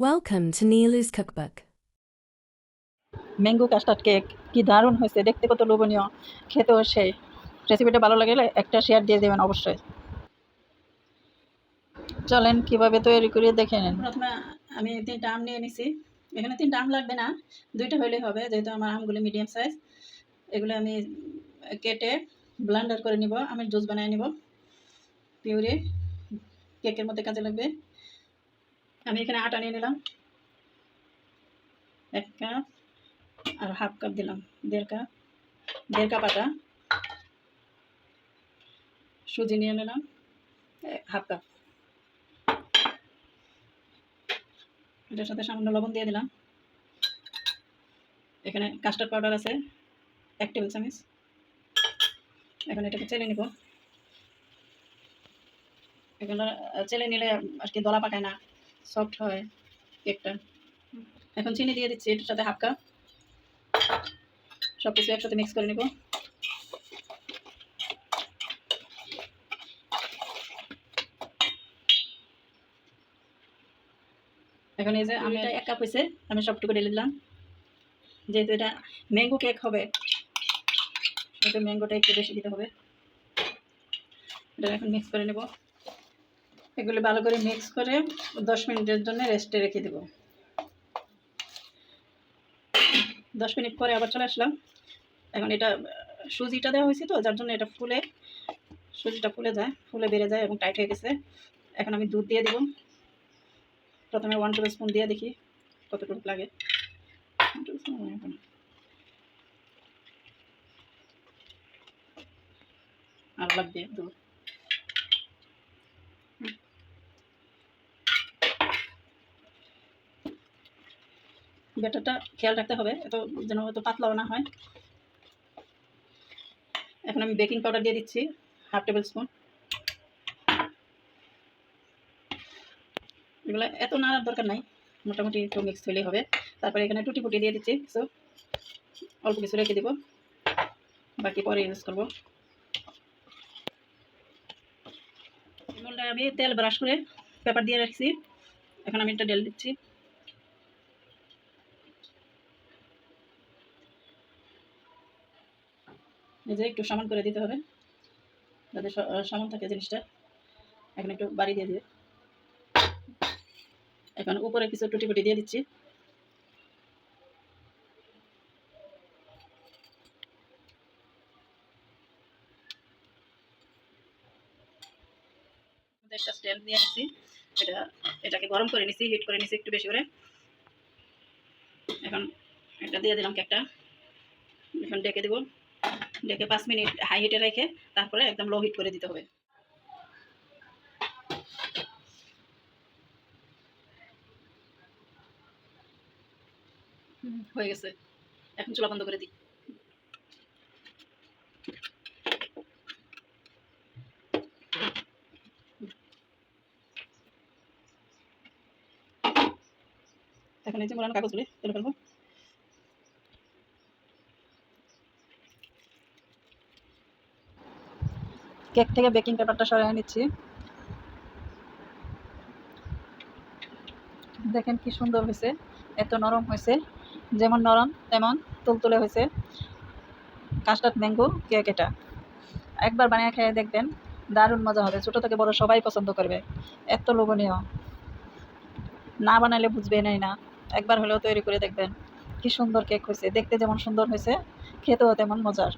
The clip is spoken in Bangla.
Welcome to Nilu's Cookbook. Mango custard cake কি দারুণ হয়েছে দেখতে কত লোভনীয়। খেতেও সেই রেসিপিটা ভালো লাগলে একটা শেয়ার দিয়ে দেবেন অবশ্যই। চলেন কীভাবে তৈরি করে দেখে নেন। প্রথমে আমি তিনটা আম নিয়ে নিছি। এখানে তিনটা আম লাগবে না দুইটা হইলেই হবে যেহেতু আমার আমগুলো মিডিয়াম সাইজ এগুলো আমি কেটে ব্লেন্ডার করে নিব আমি জুস বানিয়ে নিব। পিউরি কেকের মধ্যে কাজে লাগবে। আমি এখানে আটা নিয়ে নিলাম। এক কাপ আর হাফ কাপ দিলাম, দেড় কাপ দেড় কাপ আটা। সুজি নিয়ে নিলাম, হাফ কাপ। এটার সাথে সামান্য লবণ দিয়ে দিলাম। এখানে কাস্টার্ড পাউডার আছে, এক টেবিল চামচ। এখন এটাকে চেলে নিব। এগুলো চেলে নিলে আর কি দলা পাকায় না। সফট হয় কেকটা। এখন চিনি দিয়ে দিচ্ছি এটার সাথে হাফ কাপ সব কিছু একসাথে মিক্স করে নেব। এখন এই যে আমি এটা এক কাপ হয়েছে আমি সবটুকু ঢেলে দিলাম। যেহেতু এটা ম্যাঙ্গো কেক হবে ম্যাঙ্গোটা একটু বেশি দিতে হবে। এটা এখন মিক্স করে নেব। এগুলো ভালো করে মিক্স করে দশ মিনিটের জন্য রেস্টে রেখে দেবো। দশ মিনিট পরে আবার চলে আসলাম। এখন এটা, সুজিটা দেওয়া হয়েছে তো, যার জন্য এটা ফুলে, সুজিটা ফুলে যায়, ফুলে বেড়ে যায় এবং টাইট হয়ে গেছে। এখন আমি দুধ দিয়ে দেবো। প্রথমে ওয়ান টেবিল স্পুন দিয়ে দেখি কতটুকু লাগে। মনে আর লাগবে দুধ। ব্যাটারটা খেয়াল রাখতে হবে, এত যেন এত পাতলাও না হয়। এখন আমি বেকিং পাউডার দিয়ে দিচ্ছি, হাফ টেবিল স্পুন। এগুলো এত নাড়ার দরকার নাই, মোটামুটি একটু মিক্স হলেই হবে। তারপরে এখানে টুটি ফুটি দিয়ে দিচ্ছি সো অল্প কিছু রেখে দিব, বাকি পরে ইউজ করব। আমি তেল ব্রাশ করে পেপার দিয়ে রাখছি, এখন আমি এটা ডেল দিচ্ছি। এই যে একটু সমান করে দিতে হবে, যাতে সমান থাকে জিনিসটা। এখন একটু বাড়ি দিয়ে দিয়ে এখন উপরে কিছু টুটি ফুটি দিয়ে দিচ্ছি। একটা স্ট্যান্ড দিয়ে নিচ্ছি এটা, এটাকে গরম করে নিচ্ছি হিট করে নিচ্ছি একটু বেশি করে। এখন এটা দিয়ে দিলাম কেকটা। এখন ডেকে দেবো। ডেকে পাঁচ মিনিট হাই হিটে রেখে তারপরে একদম লো হিট করে দিতে হবে। হয়ে গেছে। এখন চুলা বন্ধ করে দিই। এখন এই যে মোড়ানো কাগজগুলি তুলে ফেলব। কেক থেকে বেকিং পেপারটা সরিয়ে নিচ্ছি। দেখেন কি সুন্দর হয়েছে, এত নরম হয়েছে, যেমন নরম তেমন তুলতুলে হয়েছে। কাস্টার্ড ম্যাঙ্গো কেক এটা। একবার বানিয়ে খেয়ে দেখবেন, দারুণ মজা হবে, ছোটো থেকে বড় সবাই পছন্দ করবে, এত লোভনীয়। না বানালে বুঝবেনই না, একবার হলেও তৈরি করে দেখবেন, কি সুন্দর কেক হয়েছে, দেখতে যেমন সুন্দর হয়েছে, খেতেও তেমন মজার।